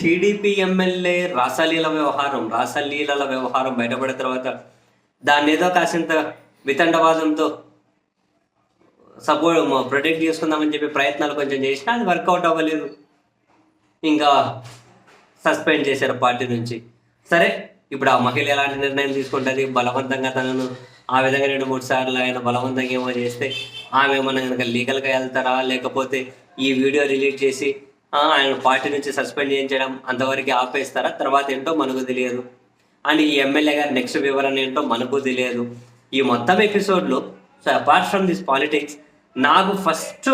TDP MLA రాసలీల వ్యవహారం రాసలీలల వ్యవహారం బయటపడిన తర్వాత దాన్ని ఏదో కాసింత వితండవాదంతో సపోర్ట్ ప్రొటెక్ట్ చేసుకుందామని చెప్పి ప్రయత్నాలు కొంచెం చేసినా అది వర్కౌట్ అవ్వలేదు. ఇంకా సస్పెండ్ చేశారు పార్టీ నుంచి. సరే ఇప్పుడు ఆ మహిళ ఎలాంటి నిర్ణయం తీసుకుంటుంది? బలవంతంగా తనను ఆ విధంగా రెండు మూడు సార్లు ఆయన బలవంతంగా ఏమో చేస్తే ఆమె ఏమన్నా కనుక లీగల్గా వెళ్తారా? లేకపోతే ఈ వీడియో రిలీజ్ చేసి ఆయన పార్టీ నుంచి సస్పెండ్ చేయించడం అంతవరకు ఆపేస్తారా? తర్వాత ఏంటో మనకు తెలియదు. అండ్ ఈ ఎమ్మెల్యే గారి నెక్స్ట్ వివరణ ఏంటో మనకు తెలియదు. ఈ మొత్తం ఎపిసోడ్లో so apart from this politics నాకు ఫస్ట్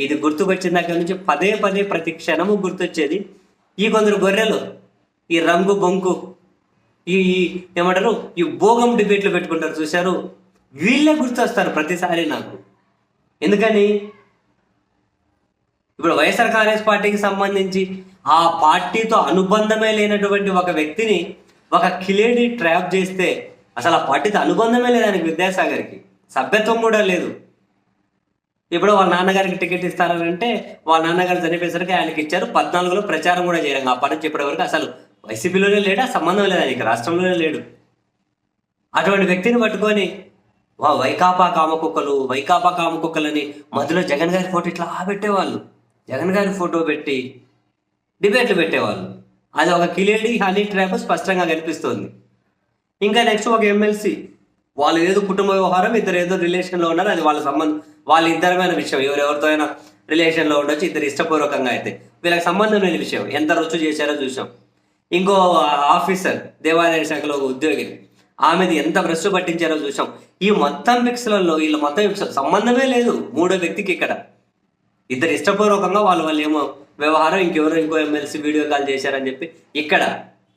ఇది గుర్తుకొచ్చిన దగ్గర నుంచి పదే పదే ప్రతి క్షణము గుర్తొచ్చేది ఈ కొందరు గొర్రెలు ఈ రంగు బొంకు ఈ ఏమంటారు ఈ భోగం డిబేట్లు పెట్టుకుంటారు చూశారు? వీళ్ళే గుర్తొస్తారు ప్రతిసారి నాకు. ఎందుకని? ఇప్పుడు వైఎస్ఆర్ కాంగ్రెస్ పార్టీకి సంబంధించి ఆ పార్టీతో అనుబంధమే లేనటువంటి ఒక వ్యక్తిని ఒక కిలేడి ట్రాప్ చేస్తే అసలు ఆ పార్టీతో అనుబంధమే లేదు ఆయనకి విద్యాసాగర్కి. సభ్యత్వం కూడా లేదు. ఇప్పుడు వాళ్ళ నాన్నగారికి టికెట్ ఇస్తారంటే వాళ్ళ నాన్నగారు చనిపోయేసరికి ఆయనకి ఇచ్చారు. పద్నాలుగులో ప్రచారం కూడా చేయడం ఆ పని చెప్పే వరకు అసలు వైసీపీలోనే లేడు? ఆ సంబంధం లేదు ఆయనకి. రాష్ట్రంలోనే లేడు. అటువంటి వ్యక్తిని పట్టుకొని వా వైకాపా కామకుక్కలు వైకాపా కామకుక్కలని మధ్యలో జగన్ గారి ఫోటో ఇట్లా పెట్టేవాళ్ళు జగన్ గారి ఫోటో పెట్టి డిబేట్లు పెట్టేవాళ్ళు. అది ఒక కిలేడి హనీ ట్రాప్ స్పష్టంగా కనిపిస్తోంది. ఇంకా నెక్స్ట్ ఒక ఎమ్మెల్సీ వాళ్ళు ఏదో కుటుంబ వ్యవహారం ఇద్దరు ఏదో రిలేషన్లో ఉన్నారు. అది వాళ్ళ సంబంధం వాళ్ళ ఇద్దరమైన విషయం. ఎవరెవరితో అయినా రిలేషన్లో ఉండొచ్చు ఇద్దరు ఇష్టపూర్వకంగా అయితే. వీళ్ళకి సంబంధం లేని విషయం. ఎంత రుచి చేశారో చూసాం ఇంకో ఆఫీసర్ దేవాదాయ శాఖలో ఒక ఉద్యోగి. ఆమెది ఎంత భ్రష్టు పట్టించారో చూసాం ఈ మొత్తం మిక్స్లలో వీళ్ళ మొత్తం సంబంధమే లేదు. మూడో వ్యక్తికి ఇక్కడ. ఇద్దరు ఇష్టపూర్వకంగా వాళ్ళు వాళ్ళు ఏమో వ్యవహారం ఇంకెవరో ఇంకో ఎమ్మెల్సీ వీడియో కాల్ చేశారని చెప్పి ఇక్కడ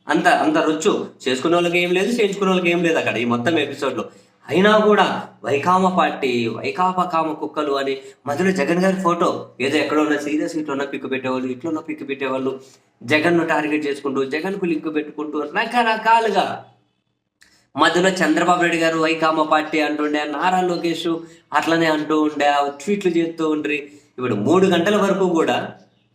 అంత అంత రుచు చేసుకునే వాళ్ళకి ఏం లేదు చేయించుకున్న వాళ్ళకి ఏం లేదు అక్కడ ఈ మొత్తం ఎపిసోడ్లో అయినా కూడా వైకామ పార్టీ వైకాప కామ కుక్కలు అని మధ్యలో జగన్ గారి ఫోటో ఏదో ఎక్కడ ఉన్న సీరియస్ ఇట్లా ఉన్న పిక్ పెట్టేవాళ్ళు ఇట్లా ఉన్న పిక్ పెట్టేవాళ్ళు జగన్ను టార్గెట్ చేసుకుంటూ జగన్కు లింక్ పెట్టుకుంటూ రకరకాలుగా మధ్యలో చంద్రబాబు నాయుడు గారు వైకామ పార్టీ అంటుండే నారా లోకేష్ అట్లనే అంటూ ఉండే ట్వీట్లు చేస్తూ ఉండ్రి. ఇప్పుడు మూడు గంటల వరకు కూడా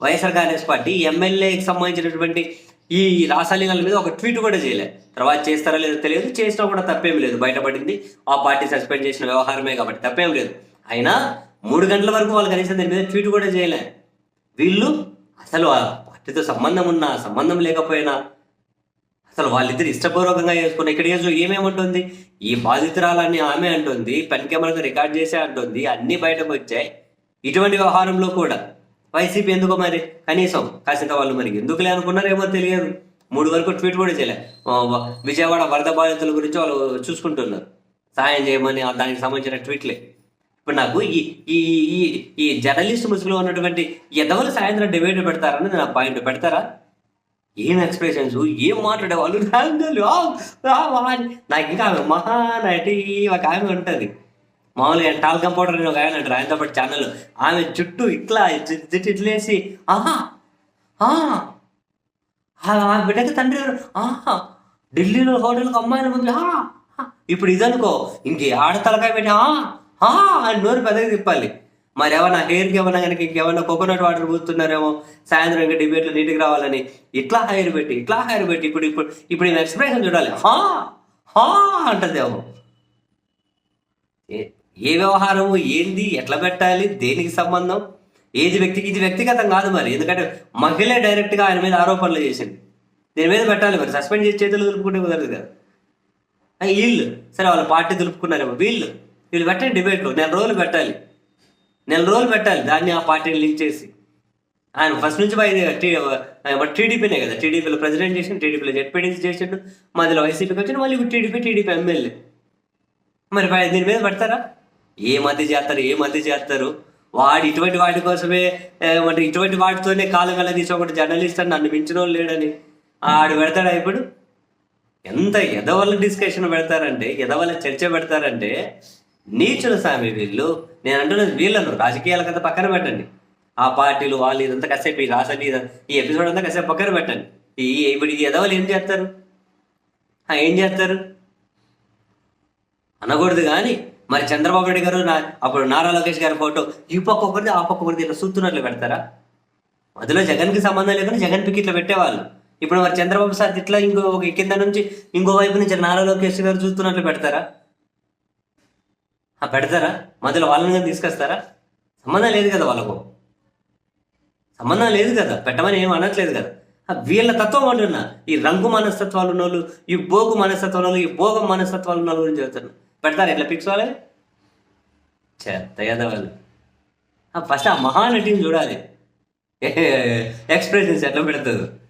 వైఎస్ఆర్ కాంగ్రెస్ పార్టీ ఎమ్మెల్యేకి సంబంధించినటువంటి ఈ రాసాలీల మీద ఒక ట్వీట్ కూడా చేయలే. తర్వాత చేస్తారా లేదో తెలియదు చేసినా కూడా తప్పేం లేదు. బయటపడింది ఆ పార్టీ సస్పెండ్ చేసిన వ్యవహారమే కాబట్టి తప్పేం లేదు. అయినా మూడు గంటల వరకు వాళ్ళు కనీసం దీని మీద ట్వీట్ కూడా చేయలే. వీళ్ళు అసలు ఆ పార్టీతో సంబంధం ఉన్నా సంబంధం లేకపోయినా అసలు వాళ్ళిద్దరు ఇష్టపూర్వకంగా చేసుకున్న ఇక్కడ ఏమేమి ఉంటుంది ఈ బాధితురాలని ఆమె అంటుంది పెన్ కెమెరాతో రికార్డ్ చేసే అంటుంది అన్నీ బయటకు వచ్చాయి. ఇటువంటి వ్యవహారంలో కూడా వైసీపీ ఎందుకో మరి? కనీసం కాసింత వాళ్ళు మరి ఎందుకులే అనుకున్నారేమో తెలియదు. మూడు వరకు ట్వీట్ కూడా చేయలే. విజయవాడ వరద బాధితుల గురించి వాళ్ళు చూసుకుంటున్నారు. సాయం చేయమని దానికి సంబంధించిన ట్వీట్లే. ఇప్పుడు నాకు ఈ ఈ ఈ ఈ జర్నలిస్ట్ ముసుగులో ఉన్నటువంటి ఎదవలు సాయంత్రం డిబేట్ పెడతారని నా పాయింట్ పెడతారా? ఏం ఎక్స్ప్రెషన్స్? ఏం మాట్లాడే వాళ్ళు ఆ, నాకు ఇంకా మహానటి ఒక ఆమె ఉంటుంది. మామూలుగా టాల్ కంపౌండర్ అని ఒక ఆయన అంటారు ఆయనతో పాటు ఛానల్ ఆమె చుట్టూ ఇట్లా జి- ఇట్లేసి ఆహా ఆ, బిడ్డకి తండ్రి గారు ఆహా ఢిల్లీలో హోటల్కి అమ్మాయిల ముందు ఆ, ఇప్పుడు ఇదనుకో ఇంకే ఆడతలకాయ పెట్టి ఆ, అని నోరు పెద్దగా తిప్పాలి. మరి ఏమన్నా హెయిర్కి ఏమన్నా కనుక ఇంకేమన్నా కోకోనట్ వాటర్ పూస్తున్నారేమో సాయంత్రం ఇంకా డిబేట్లో నీటికి రావాలని ఇట్లా హెయిర్ పెట్టి ఇట్లా హెయిర్ పెట్టి ఇప్పుడు ఇప్పుడు ఇప్పుడు నేను ఎక్స్ప్రెషన్ చూడాలి హా హా అంటదేమో ఏ- వ్యవహారము ఏంది ఎట్లా పెట్టాలి దేనికి సంబంధం? ఏది వ్యక్తికి ఇది వ్యక్తిగతం కాదు మరి. ఎందుకంటే మహిళే డైరెక్ట్గా ఆయన మీద ఆరోపణలు చేసింది. దీని మీద పెట్టాలి మరి. సస్పెండ్ చేసి చేతులు దులుపుకుంటే కుదరదు కదా. వీళ్ళు. సరే వాళ్ళ పార్టీ దులుపుకున్నారేమో. వీళ్ళు. వీళ్ళు పెట్టండి డిబేట్లు. నెల రోజులు పెట్టాలి. నెల రోజులు పెట్టాలి. దాన్ని ఆ పార్టీని లింక్ చేసి. ఆయన ఫస్ట్ నుంచి బై టీడీపీనే కదా. టీడీపీలో ప్రెసిడెంట్ చేసిండు టీడీపీలో జడ్పీడీసీ చేసిండు మధ్యలో వైసీపీకి వచ్చిండు మళ్ళీ టీడీపీ టీడీపీ ఎమ్మెల్యే. మరి దీని మీద పెడతారా? ఏ మధ్య చేస్తారు ఏ మధ్య చేస్తారు? వాడు ఇటువంటి వాటి కోసమే మరి ఇటువంటి వాటితోనే కాలం వెళ్ళ తీసి ఒకటి జర్నలిస్ట్ అని నన్ను మించిన వాళ్ళు లేడని ఆడు పెడతాడా ఇప్పుడు? ఎంత ఎదవల డిస్కషన్ పెడతారంటే ఎదవల చర్చ పెడతారంటే నీచులు స్వామి వీళ్ళు నేను అంటున్నది వీళ్ళను రాజకీయాల కథ పక్కన పెట్టండి. ఆ పార్టీలు వాళ్ళు ఇదంతా కాసేపు ఈ రాసండి ఈ ఎపిసోడ్ అంతా కాసేపు పక్కన పెట్టండి. ఈ ఇప్పుడు ఈ ఎదవలు ఏం చేస్తారు? ఏం చేస్తారు? అనకూడదు కానీ మరి చంద్రబాబు నాయుడు గారు నా అప్పుడు నారా లోకేష్ గారి ఫోటో ఈ పక్క ఒకరిది ఆ పక్క ఒకరిది ఇట్లా చూస్తున్నట్లు పెడతారా? మధ్యలో జగన్కి సంబంధం లేకుండా జగన్ పిక్ ఇట్లా పెట్టేవాళ్ళు. ఇప్పుడు మరి చంద్రబాబు సార్ ఇట్లా ఇంకో ఒక కింద నుంచి ఇంకో వైపు నుంచి నారా లోకేష్ గారు చూస్తున్నట్లు పెడతారా? ఆ, పెడతారా? మధ్యలో వాళ్ళని కానీ తీసుకొస్తారా? సంబంధం లేదు కదా వాళ్ళకు. సంబంధం లేదు కదా. పెట్టమని ఏం అనట్లేదు కదా. వీళ్ళ తత్వం అంటున్నా. ఈ రంగు మనస్తత్వాలు ఉన్న వాళ్ళు ఈ భోగు మనస్తత్వాలు వాళ్ళు, ఈ భోగం మనస్తత్వాలు ఉన్న వాళ్ళ గురించి చెబుతాను పెడతారు ఎట్లా పిక్స్ వాళ్ళని చెత్త వాళ్ళు. ఫస్ట్ ఆ మహానటిని చూడాలి. ఎక్స్ప్రెషన్స్ ఎట్లా పెడతారు?